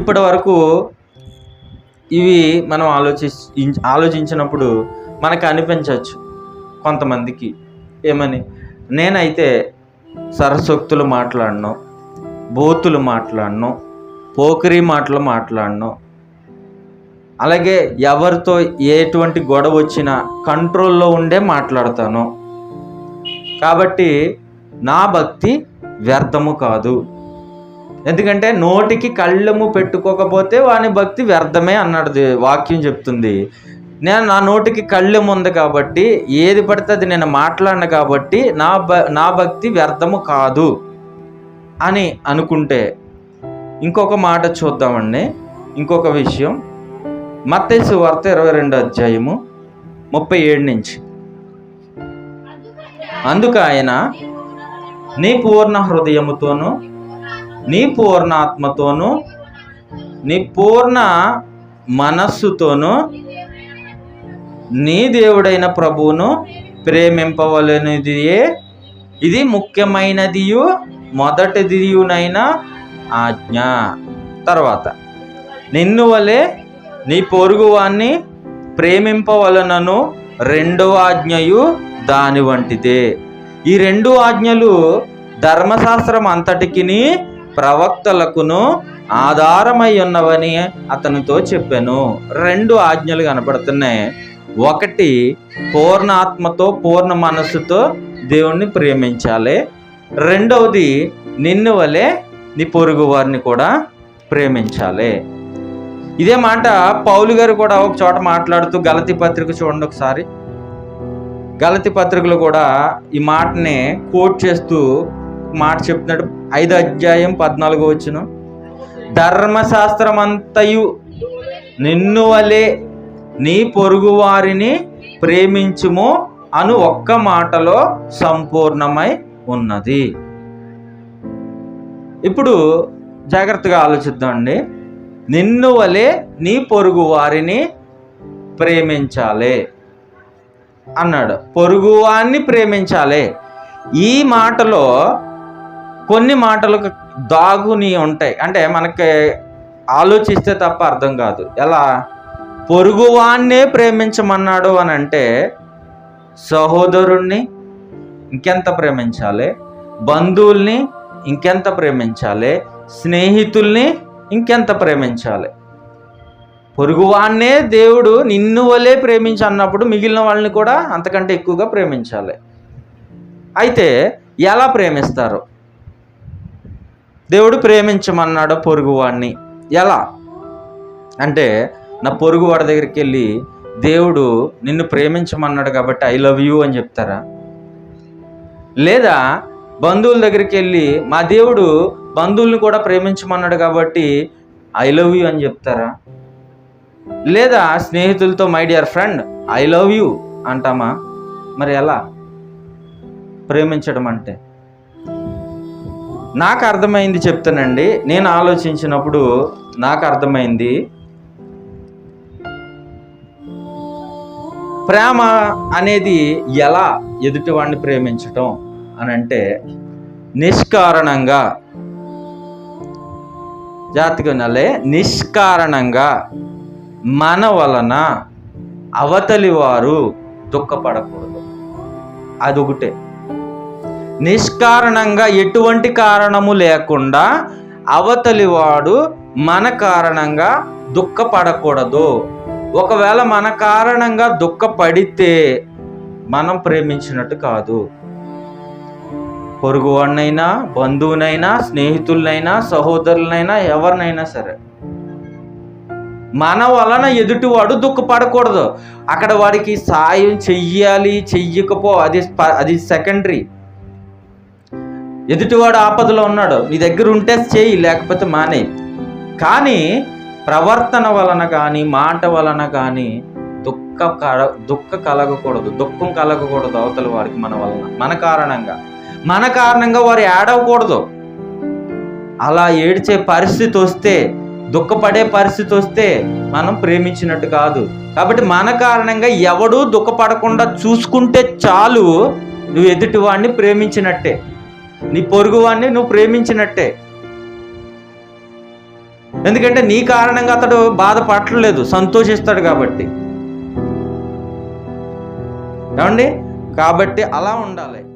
ఇప్పటి వరకు ఇవి మనం ఆలోచి ఆలోచించినప్పుడు మనకు అనిపించవచ్చు కొంతమందికి. ఏమని? నేనైతే సరస్వక్తులు మాట్లాడను బోతులు మాట్లాడను పోకిరి మాటలు మాట్లాడను. అలాగే ఎవరితో ఎటువంటి గొడవ వచ్చినా కంట్రోల్లో ఉండే మాట్లాడతాను. కాబట్టి నా భక్తి వ్యర్థము కాదు. ఎందుకంటే నోటికి కళ్ళము పెట్టుకోకపోతే వాని భక్తి వ్యర్థమే అన్నాడు వాక్యం చెప్తుంది. నేను నా నోటికి కళ్ళెం ఉంది కాబట్టి ఏది పడితే అది నేను మాట్లాడిన కాబట్టి నా భ నా భక్తి వ్యర్థము కాదు అని అనుకుంటే ఇంకొక మాట చూద్దామండి. ఇంకొక విషయం. మత్తేసు వార్త ఇరవై రెండు అధ్యాయము ముప్పై ఏడు నుంచి. అందుకు ఆయన నీ పూర్ణ హృదయముతోనూ నీ పూర్ణాత్మతోనూ నీ పూర్ణ మనస్సుతోనూ నీ దేవుడైన ప్రభువును ప్రేమింపవలనిదియే ఇది ముఖ్యమైనదియు మొదటిదియునైన ఆజ్ఞ. తర్వాత నిన్ను వలె నీ పొరుగువాన్ని ప్రేమింపవలనను రెండవ ఆజ్ఞయు దాని వంటిదే ఈ రెండు ఆజ్ఞలు ధర్మశాస్త్రం అంతటికిని ప్రవక్తలకును ఆధారమై ఉన్నవని అతనితో చెప్పాను. రెండు ఆజ్ఞలు కనపడుతున్నాయి. ఒకటి పూర్ణ ఆత్మతో పూర్ణ మనస్సుతో దేవుణ్ణి ప్రేమించాలి. రెండవది నిన్ను వలె నీ పొరుగు వారిని కూడా ప్రేమించాలి. ఇదే మాట పౌలు గారు కూడా ఒక చోట మాట్లాడుతూ గలతి పత్రిక చూడండి ఒకసారి. గలతి పత్రికలు కూడా ఈ మాటని కోట్ చేస్తూ మాట చెప్తున్నాడు. ఐదు అధ్యాయం పద్నాలుగు వచ్చిన ధర్మశాస్త్రం అంతయు నిన్ను వలె నీ పొరుగు వారిని ప్రేమించుము అను ఒక్క మాటలో సంపూర్ణమై ఉన్నది. ఇప్పుడు జాగ్రత్తగా ఆలోచిద్దామండి నిన్ను వలె నీ పొరుగు వారిని ప్రేమించాలి అన్నాడు. పొరుగువాన్ని ప్రేమించాలి. ఈ మాటలో కొన్ని మాటలకు దాగుని ఉంటాయి. అంటే మనకి ఆలోచిస్తే తప్ప అర్థం కాదు. ఎలా? పొరుగువాన్నే ప్రేమించమన్నాడు అని అంటే సహోదరుణ్ణి ఇంకెంత ప్రేమించాలి? బంధువుల్ని ఇంకెంత ప్రేమించాలి? స్నేహితుల్ని ఇంకెంత ప్రేమించాలి? పొరుగువాన్నే దేవుడు నిన్ను వలే ప్రేమించి అన్నప్పుడు మిగిలిన వాళ్ళని కూడా అంతకంటే ఎక్కువగా ప్రేమించాలి. అయితే ఎలా ప్రేమిస్తారు? దేవుడు ప్రేమించమన్నాడు పొరుగువాడిని ఎలా? అంటే నా పొరుగువాడి దగ్గరికి వెళ్ళి దేవుడు నిన్ను ప్రేమించమన్నాడు కాబట్టి ఐ లవ్ యూ అని చెప్తారా? లేదా బంధువుల దగ్గరికి వెళ్ళి మా దేవుడు బంధువుల్ని కూడా ప్రేమించమన్నాడు కాబట్టి ఐ లవ్ యూ అని చెప్తారా? లేదా స్నేహితులతో my dear friend I love you అంటామా? మరి ఎలా? ప్రేమించడం అంటే? నాకు అర్థమైంది చెప్తానండి. నేను ఆలోచించినప్పుడు నాకు అర్థమైంది. ప్రేమ అనేది ఎలా ఎదుటివాడిని ప్రేమించటం అని అంటే నిష్కారణంగా జాతికి నిష్కారణంగా మన వలన అవతలి వారు దుఃఖపడకూడదు. అదొకటే. నిష్కారణంగా ఎటువంటి కారణము లేకుండా అవతలి వాడు మన కారణంగా దుఃఖపడకూడదు. ఒకవేళ మన కారణంగా దుఃఖపడితే మనం ప్రేమించినట్టు కాదు. పొరుగువాడినైనా బంధువునైనా స్నేహితులనైనా సహోదరులనైనా ఎవరినైనా సరే. మన వలన ఎదుటివాడు దుఃఖపడకూడదు. అక్కడ వాడికి సాయం చెయ్యాలి చెయ్యకపో అది ప- అది సెకండరీ ఎదుటివాడు ఆపదలో ఉన్నాడు. నీ దగ్గర ఉంటే చేయి లేకపోతే మానే. కానీ ప్రవర్తన వలన కానీ మాట వలన కానీ దుఃఖ కల- దుఃఖ కలగకూడదు. దుఃఖం కలగకూడదు అవతల వారికి మన వలన మన కారణంగా. మన కారణంగా వారు ఏడవకూడదు. అలా ఏడ్చే పరిస్థితి వస్తే దుఃఖపడే పరిస్థితి వస్తే మనం ప్రేమించినట్టు కాదు. కాబట్టి మన కారణంగా ఎవడూ దుఃఖపడకుండా చూసుకుంటే చాలు నువ్వు ఎదుటివాడిని ప్రేమించినట్టే. నీ పొరుగువాడిని నువ్వు ప్రేమించినట్టే. ఎందుకంటే నీ కారణంగా అతడు బాధపడలేదు సంతోషిస్తాడు కాబట్టి. ఏమండి? కాబట్టి అలా ఉండాలి.